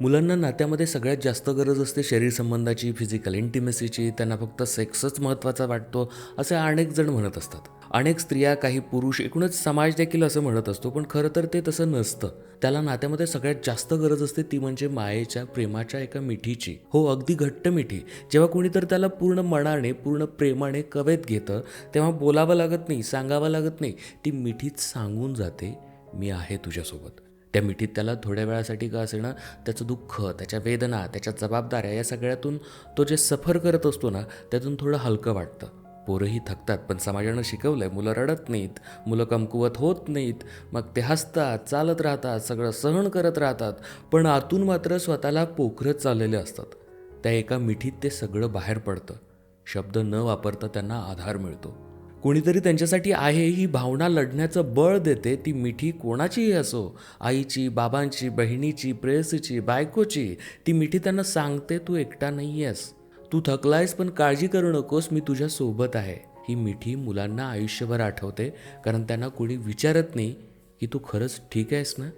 मुलांना नात्यामध्ये सगळ्यात जास्त गरज असते शरीर संबंधाची फिजिकल इंटिमेसीची त्यांना फक्त सेक्सच महत्त्वाचा वाटतो असे अनेक जण म्हणत असतात. अनेक स्त्रिया काही पुरुष एकूणच समाज देखील असं म्हणत असतो पण खरं तर ते तसं नसतं. त्याला नात्यामध्ये सगळ्यात जास्त गरज असते ती म्हणजे मायेच्या प्रेमाच्या एका मिठीची. हो अगदी घट्ट मिठी. जेव्हा कोणीतर त्याला पूर्ण मनाने पूर्ण प्रेमाने कवेत घेतं तेव्हा बोलावं लागत नाही सांगावं लागत नाही. ती मिठीत सांगून जाते मी आहे तुझ्यासोबत. त्या मिठीत त्याला थोड्या वेळासाठी का असेना त्याचं दुःख त्याच्या वेदना त्याच्या जबाबदाऱ्या या सगळ्यातून तो जे सफर करत असतो ना त्यातून थोडं हलकं वाटतं. पोरंही थकतात पण समाजानं शिकवलं आहे मुलं रडत नाहीत मुलं कमकुवत होत नाहीत मग ते हसतात चालत राहतात सगळं सहन करत राहतात पण आतून मात्र स्वतःला पोखरत चाललेले असतात. त्या एका मिठीत ते सगळं बाहेर पडतं. शब्द न वापरता त्यांना आधार मिळतो. कोणीतरी त्यांच्यासाठी आहे ही भावना लढण्याचं बळ देते ती मिठी कोणाचीही असो आईची बाबांची बहिणीची प्रेयसीची बायकोची ती मिठी त्यांना सांगते तू एकटा नाही आहेस तू थकलायस पण काळजी करू नकोस मी तुझ्या सोबत आहे. ही मिठी मुलांना आयुष्यभर आठवते कारण त्यांना कोणी विचारत नाही की तू खरंच ठीक आहेस ना?